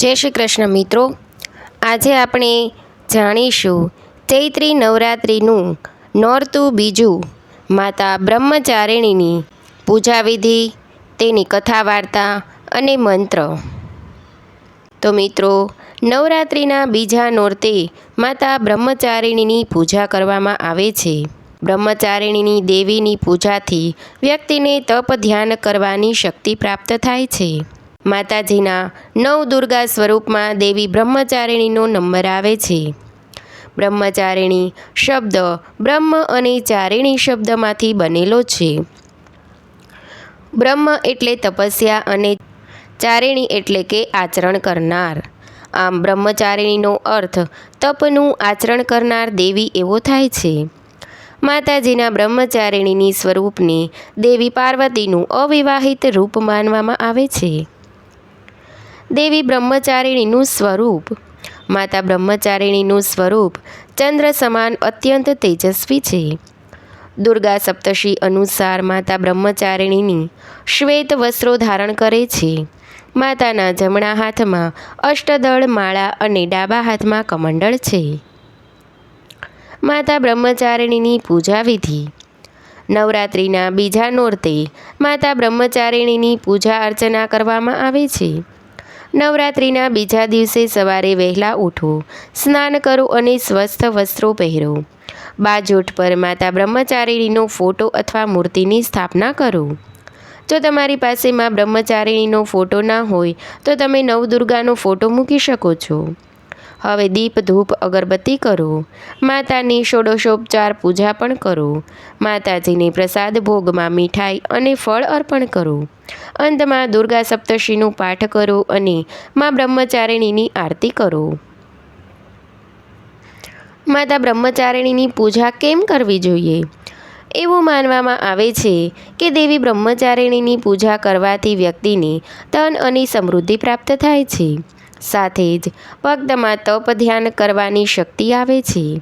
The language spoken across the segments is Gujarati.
જય શ્રી કૃષ્ણ મિત્રો. આજે આપણે જાણીશું ચૈત્રી નવરાત્રિનું નોરતું બીજું માતા બ્રહ્મચારિણીની પૂજા વિધિ તેની કથા વાર્તા અને મંત્ર. તો મિત્રો, નવરાત્રિના બીજા નોરતે માતા બ્રહ્મચારિણીની પૂજા કરવામાં આવે છે. બ્રહ્મચારિણીની દેવીની પૂજાથી વ્યક્તિને તપ ધ્યાન કરવાની શક્તિ પ્રાપ્ત થાય છે. માતાજીના નવ દુર્ગા સ્વરૂપમાં દેવી બ્રહ્મચારિણીનો નંબર આવે છે. બ્રહ્મચારિણી શબ્દ બ્રહ્મ અને ચારિણી શબ્દમાંથી બનેલો છે. બ્રહ્મ એટલે તપસ્યા અને ચારિણી એટલે કે આચરણ કરનાર. આમ બ્રહ્મચારિણીનો અર્થ તપનું આચરણ કરનાર દેવી એવો થાય છે. માતાજીના બ્રહ્મચારિણીની સ્વરૂપને દેવી પાર્વતીનું અવિવાહિત રૂપ માનવામાં આવે છે. દેવી બ્રહ્મચારિણીનું સ્વરૂપ. માતા બ્રહ્મચારિણીનું સ્વરૂપ ચંદ્ર સમાન અત્યંત તેજસ્વી છે. દુર્ગા સપ્તશી અનુસાર માતા બ્રહ્મચારિણીની શ્વેત વસ્ત્રો ધારણ કરે છે. માતાના જમણા હાથમાં અષ્ટદળ માળા અને ડાબા હાથમાં કમંડળ છે. માતા બ્રહ્મચારિણીની પૂજા વિધિ નવરાત્રિના બીજા નોરતે માતા બ્રહ્મચારિણીની પૂજા અર્ચના કરવામાં આવે છે. નવરાત્રિના બીજા દિવસે સવારે વહેલા ઉઠો, સ્નાન કરો અને સ્વસ્થ વસ્ત્રો પહેરો. બાજોઠ પર માતા બ્રહ્મચારિણીનો ફોટો અથવા મૂર્તિની સ્થાપના કરો. જો તમારી પાસે માં બ્રહ્મચારિણીનો ફોટો ના હોય, તો તમે નવદુર્ગાનો ફોટો મૂકી શકો છો. હવે દીપ ધૂપ અગરબત્તી કરો. માતાની ષોડશોપચાર પૂજા પણ કરો. માતાજીને પ્રસાદ ભોગમાં મીઠાઈ અને ફળ અર્પણ કરો. અંતમાં દુર્ગા સપ્તશીનું પાઠ કરો અને મા બ્રહ્મચારિણીની આરતી કરો. માતા બ્રહ્મચારિણીની પૂજા કેમ કરવી જોઈએ? એવું માનવામાં આવે છે કે દેવી બ્રહ્મચારિણીની પૂજા કરવાથી વ્યક્તિને ધન અને સમૃદ્ધિ પ્રાપ્ત થાય છે. સાથે જ ભક્તમાં તપ ધ્યાન કરવાની શક્તિ આવે છે.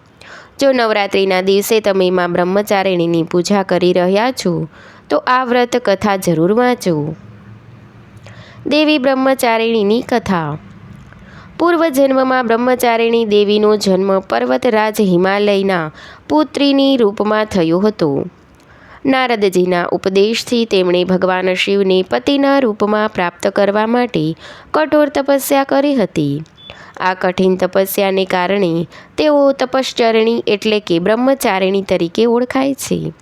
જો નવરાત્રિના દિવસે તમે માં બ્રહ્મચારિણીની પૂજા કરી રહ્યા છો, તો આ વ્રત કથા જરૂર વાંચો. દેવી બ્રહ્મચારિણીની કથા. પૂર્વ જન્મમાં બ્રહ્મચારિણી દેવીનો જન્મ પર્વતરાજ હિમાલયના પુત્રીની રૂપમાં થયો હતો. નારદજીના ઉપદેશથી તેમણે ભગવાન શિવને પતિના રૂપમાં પ્રાપ્ત કરવા માટે કઠોર તપસ્યા કરી હતી. આ કઠિન તપસ્યાને કારણે તેઓ તપશ્ચરણી એટલે કે બ્રહ્મચારિણી તરીકે ઓળખાય છે.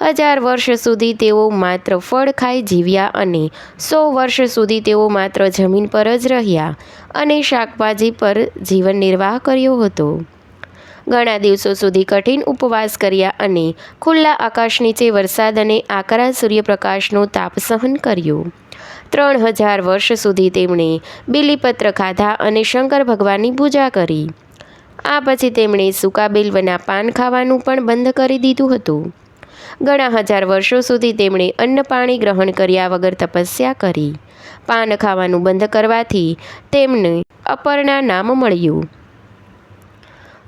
હજાર વર્ષ સુધી તેઓ માત્ર ફળ ખાઈ જીવ્યા અને સો વર્ષ સુધી તેઓ માત્ર જમીન પર જ રહ્યા અને શાકભાજી પર જીવન નિર્વાહ કર્યો હતો. ઘણા દિવસો સુધી કઠિન ઉપવાસ કર્યા અને ખુલ્લા આકાશ નીચે વરસાદ અને આકરા સૂર્યપ્રકાશનો તાપ સહન કર્યો. ત્રણ હજાર વર્ષ સુધી તેમણે બિલીપત્ર ખાધા અને શંકર ભગવાનની પૂજા કરી. આ પછી તેમણે સૂકા બિલ્વના પાન ખાવાનું પણ બંધ કરી દીધું હતું. ઘણા હજાર વર્ષો સુધી તેમણે અન્ન પાણી ગ્રહણ કર્યા વગર તપસ્યા કરી. પાન ખાવાનું બંધ કરવાથી તેમને અપર્ણા નામ મળ્યું.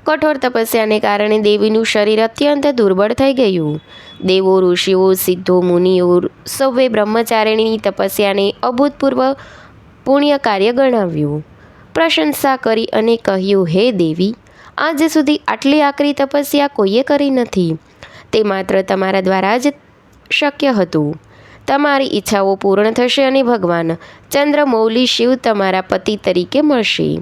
કઠોર તપસ્યાને કારણે દેવીનું શરીર અત્યંત દુર્બળ થઈ ગયું. દેવો, ઋષિઓ, સિદ્ધો, મુનિઓ, સૌએ બ્રહ્મચારિણીની તપસ્યાને અભૂતપૂર્વ પુણ્ય કાર્ય ગણાવ્યું. પ્રશંસા કરી અને કહ્યું, હે દેવી, આજ સુધી આટલી આકરી તપસ્યા કોઈએ કરી નથી. તે માત્ર તમારા દ્વારા જ શક્ય હતું. તમારી ઈચ્છાઓ પૂર્ણ થશે અને ભગવાન ચંદ્રમૌલી શિવ તમારા પતિ તરીકે મળશે.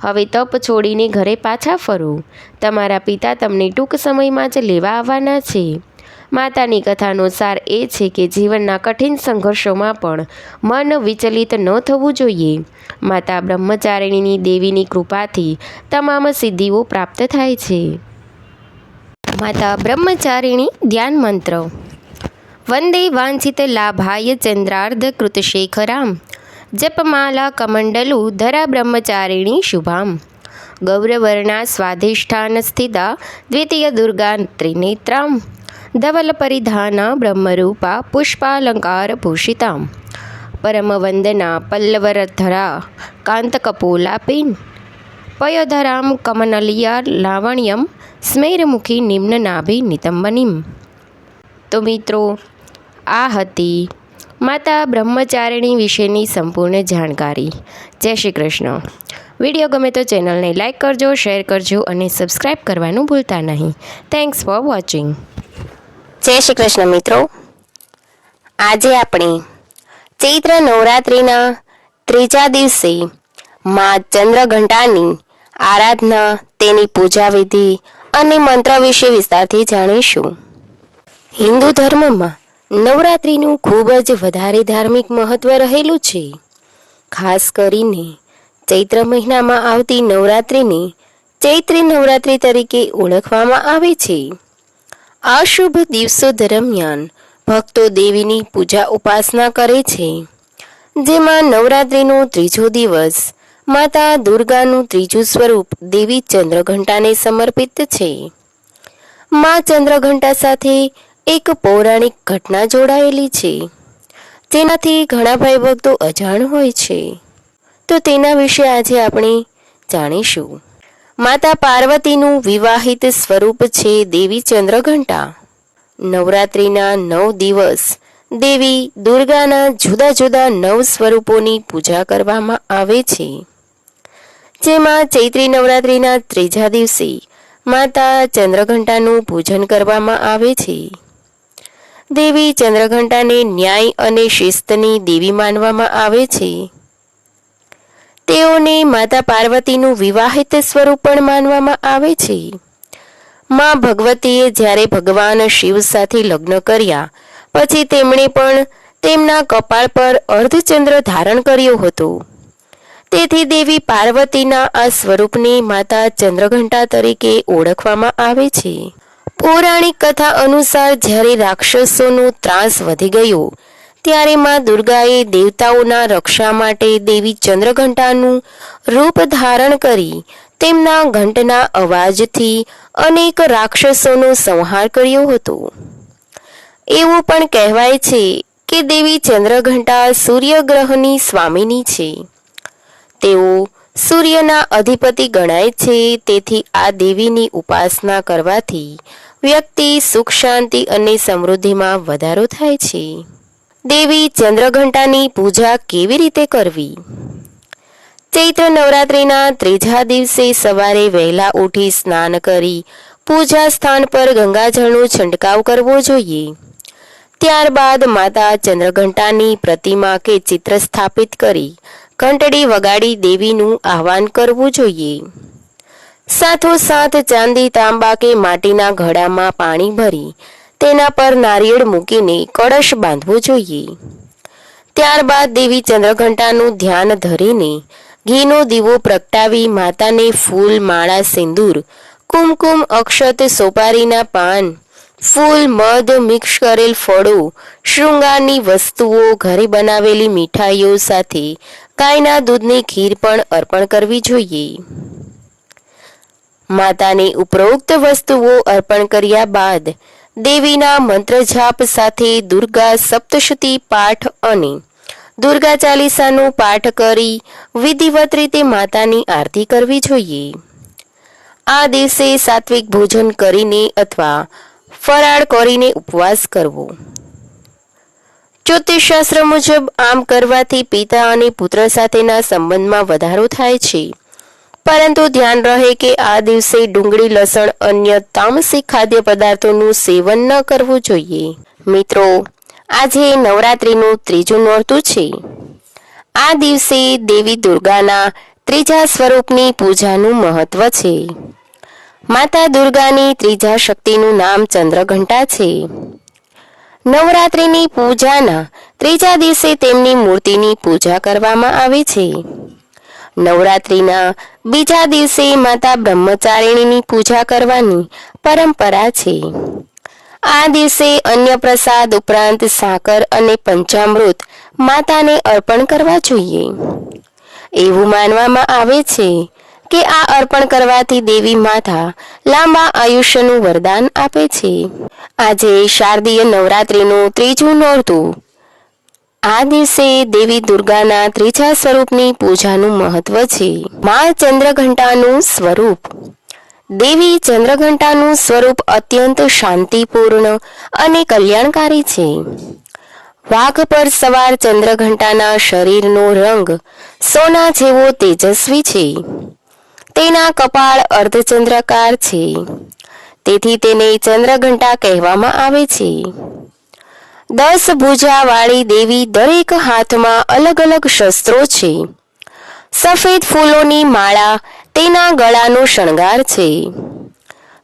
હવે તપ છોડીને ઘરે પાછા ફરો. તમારા પિતા તમને ટૂંક સમયમાં જ લેવા આવવાના છે. માતાની કથાનો સાર એ છે કે જીવનના કઠિન સંઘર્ષોમાં પણ મન વિચલિત ન થવું જોઈએ. માતા બ્રહ્મચારિણીની દેવીની કૃપાથી તમામ સિદ્ધિઓ પ્રાપ્ત થાય છે. માતા બ્રહ્મચારિણી ધ્યાન મંત્ર. વંદે વાંછિત લાભાય ચંદ્રાર્ધ કૃતશેખરામ. જપમાલા કમંડલુ ધરા બ્રહ્મચારિણી શુભામ. ગૌરવર્ણા સ્વાધિષ્ઠાન સ્થિતા દ્વિતીય દુર્ગા ત્રિનેત્રામ. ધવલ પરિધાના બ્રહ્મરૂપા પુષ્પાલંકાર ભૂષિતામ. પરમવંદના પલ્લવરધરા કાંતકપોલાપીન પયોધરામ કમનલિયા લાવણ્યમ સ્મેરમુખી નિમ્નનાભિ તો મિત્રો, આ હતી માતા બ્રહ્મચારિણી વિશેની સંપૂર્ણ જાણકારી. જય શ્રી કૃષ્ણ. વીડિયો ગમે તો ચેનલને લાઇક કરજો, શેર કરજો અને સબસ્ક્રાઇબ કરવાનું ભૂલતા નહીં. થેન્ક્સ ફોર વોચિંગ જય શ્રી કૃષ્ણ મિત્રો. આજે આપણે ચૈત્ર નવરાત્રિના ત્રીજા દિવસે મા ચંદ્રઘંટાની આરાધના, તેની પૂજા વિધિ અને મંત્ર વિશે વિસ્તારથી જાણીશું. હિન્દુ ધર્મમાં નવરાત્રિનું ખૂબ જ વધારે ધાર્મિક મહત્વ રહેલું છે. ખાસ કરીને ચૈત્ર મહિનામાં આવતી નવરાત્રિને ચૈત્રી નવરાત્રિ તરીકે ઓળખવામાં આવે છે. આ શુભ દિવસો દરમિયાન ભક્તો દેવીની પૂજા ઉપાસના કરે છે. જેમાં નવરાત્રિનો ત્રીજો દિવસ માતા દુર્ગાનું ત્રીજું સ્વરૂપ દેવી ચંદ્રઘંટાને સમર્પિત છે. મા ચંદ્રઘંટા સાથે એક પૌરાણિક ઘટના જોડાયેલી છે. તેનાથી ઘણા ભાઈ ભક્તો અજાણ હોય છે. તો તેના વિશે આજે આપણે જાણીશું. માતા પાર્વતીનું વિવાહિત સ્વરૂપ છે દેવી ચંદ્રઘંટા. નવરાત્રિના નવ દિવસ દેવી દુર્ગાના જુદા જુદા નવ સ્વરૂપોની પૂજા કરવામાં આવે છે. જેમાં ચૈત્રી નવરાત્રિના ત્રીજા દિવસે માતા ચંદ્રઘંટાનું પૂજન કરવામાં આવે છે. દેવી ચંદ્રઘંટાને ન્યાય અને શિસ્તની દેવી માનવામાં આવે છે. તેઓને માતા પાર્વતીનું વિવાહિત સ્વરૂપ પણ માનવામાં આવે છે. માં ભગવતીએ જ્યારે ભગવાન શિવ સાથે લગ્ન કર્યા, પછી તેમણે પણ તેમના કપાળ પર અર્ધચંદ્ર ધારણ કર્યો હતો. તેથી દેવી પાર્વતીના આ સ્વરૂપને માતા ચંદ્રઘંટા તરીકે ઓળખવામાં આવે છે. પૌરાણિક કથા અનુસાર જ્યારે રાક્ષસોનો ત્રાસ વધી ગયો, ત્યારે માં દુર્ગાએ દેવતાઓના રક્ષા માટે દેવી ચંદ્રઘંટાનું રૂપ ધારણ કરી તેમના ઘંટના અવાજથી અનેક રાક્ષસોનો સંહાર કર્યો હતો. એવું પણ કહેવાય છે કે દેવી ચંદ્રઘંટા સૂર્યગ્રહની સ્વામીની છે. તેઓ સૂર્યના અધિપતિ ગણાય છે, તેથી આ દેવીની ઉપાસના કરવાથી વ્યક્તિ સુખ, શાંતિ અને સમૃદ્ધિમાં વધારો થાય છે. દેવી ચંદ્રઘંટાની પૂજા કેવી રીતે કરવી? ચૈત્ર નવરાત્રિના ત્રીજા દિવસે સવારે વહેલા ઉઠી સ્નાન કરી પૂજા સ્થાન પર ગંગાજળનો છંટકાવ કરવો જોઈએ. ત્યારબાદ માતા ચંદ્રઘંટાની પ્રતિમા કે ચિત્ર સ્થાપિત કરી ઘંટડી વગાડી દેવીનું આહવાન કરવું જોઈએ. સાથોસાથ ચાંદી તાંબા કે માટીના ઘડામાં પાણી ભરી, તેના પર નારિયેળ મૂકીને કળશ બાંધવો જોઈએ. ત્યારબાદ દેવી ચંદ્રઘંટાનું ધ્યાન ધરીને ઘીનો દીવો પ્રગટાવી માતાને ફૂલ, માળા, સિંદૂર, કુમકુમ, અક્ષત, સોપારીના પાન, ફૂલ, મધ મિક્સ કરેલ ફળો, શૃંગારની વસ્તુઓ, ઘરે બનાવેલી મીઠાઈઓ સાથે ગાયના દૂધની ખીર પણ અર્પણ કરવી જોઈએ. માતાને ઉપરોક્ત વસ્તુઓ અર્પણ કર્યા બાદ દેવીના મંત્ર જાપ સાથે દુર્ગા સપ્તશતી પાઠ અને દુર્ગા ચાલીસાનો પાઠ કરી વિધિવત રીતે માતાની આરતી કરવી જોઈએ. આ દિવસે સાત્વિક ભોજન કરીને અથવા ફરાળ કરીને ઉપવાસ કરવો. જ્યોતિષશાસ્ત્ર મુજબ આમ કરવાથી પિતા અને પુત્ર સાથેના સંબંધમાં વધારો થાય છે. પરંતુ ધ્યાન રહે કે આ દિવસે ડુંગળી, લસણ, અન્ય તામસી ખાદ્ય પદાર્થોનું સેવન ન કરવું જોઈએ. મિત્રો, આજે નવરાત્રિનું ત્રીજું નોરતું છે. આ દિવસે દેવી દુર્ગાના ત્રીજા સ્વરૂપની પૂજાનું મહત્વ છે. માતા દુર્ગાની ત્રીજા શક્તિનું નામ ચંદ્રઘંટા છે. નવરાત્રિની પૂજાના ત્રીજા દિવસે તેમની મૂર્તિની પૂજા કરવામાં આવે છે. નવરાત્રિના બીજા દિવસે માતા બ્રહ્મચારિણીની પૂજા કરવાની પરંપરા છે. આ દિવસે અન્ય પ્રસાદ ઉપરાંત સાકર અને પંચામૃત માતાને અર્પણ કરવા જોઈએ. એવું માનવામાં આવે છે કે આ અર્પણ કરવાથી દેવી માતા લાંબા આયુષ્યનું વરદાન આપે છે. આજે શારદીય નવરાત્રિનું ત્રીજું નોરતું આ દિવસે દેવી દુર્ગાના ત્રીજા સ્વરૂપની પૂજાનું મહત્વ છે. મા ચંદ્રઘંટાનું સ્વરૂપ. દેવી ચંદ્રઘંટાનું સ્વરૂપ અત્યંત શાંતિપૂર્ણ અને કલ્યાણકારી છે. વાઘ પર સવાર ચંદ્રઘંટાના શરીરનો રંગ સોના જેવો તેજસ્વી છે. તેના કપાળ અર્ધચંદ્રકાર છે. તેથી તેને ચંદ્રઘંટા કહેવામાં આવે છે. દસ ભુજાવાળી દેવી દરેક હાથમાં અલગ અલગ શસ્ત્રો છે. સફેદ ફૂલોની માળા તેના ગળાનો શણગાર છે.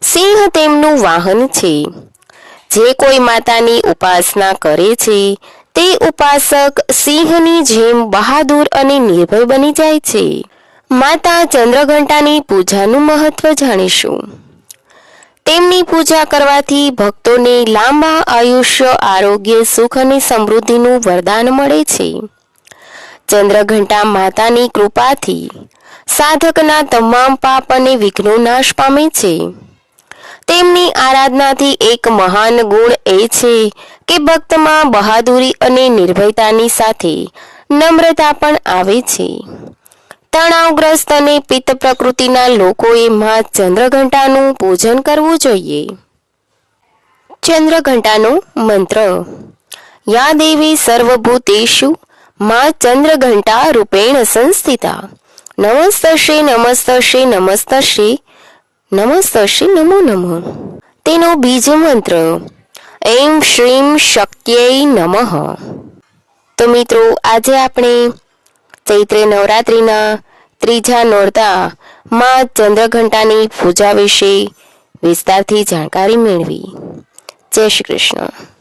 સિંહ તેમનું વાહન છે. જે કોઈ માતાની ઉપાસના કરે છે, તે ઉપાસક સિંહની જેમ બહાદુર અને નિર્ભય બની જાય છે. માતા ચંદ્રઘંટાની પૂજાનું મહત્વ જાણીશું. તેમની પૂજા કરવાથી ભક્તોને લાંબા આયુષ્ય, આરોગ્ય, સુખ અને સમૃદ્ધિનું વરદાન મળે છે. ચંદ્રઘંટા માતાની કૃપાથી સાધકના તમામ પાપ અને વિઘ્નો નાશ પામે છે. તેમની આરાધનાથી એક મહાન ગુણ એ છે કે ભક્તમાં બહાદુરી અને નિર્ભયતાની સાથે નમ્રતા પણ આવે છે. તણાવગ્રસ્ત અને પિત્ત પ્રકૃતિના લોકોએ માં ચંદ્રઘંટાનું પૂજન કરવું જોઈએ. ચંદ્રઘંટાનો મંત્ર. યા દેવી સર્વભૂતેશુ માં ચંદ્રઘંટા રૂપેણ સંસ્થિતા. નમસ્તશ્રી નમસ્તશ્રી નમસ્તશ્રી નમસ્તશ્રી નમો નમઃ. તેનો બીજો મંત્ર. એમ શ્રીમ શક્ત્યય નમઃ. તો મિત્રો, આજે આપણે ચૈત્રી નવરાત્રિના ત્રીજા નોરતા માં ચંદ્રઘંટાની પૂજા વિશે વિસ્તારથી જાણકારી મેળવી. જય શ્રી કૃષ્ણ.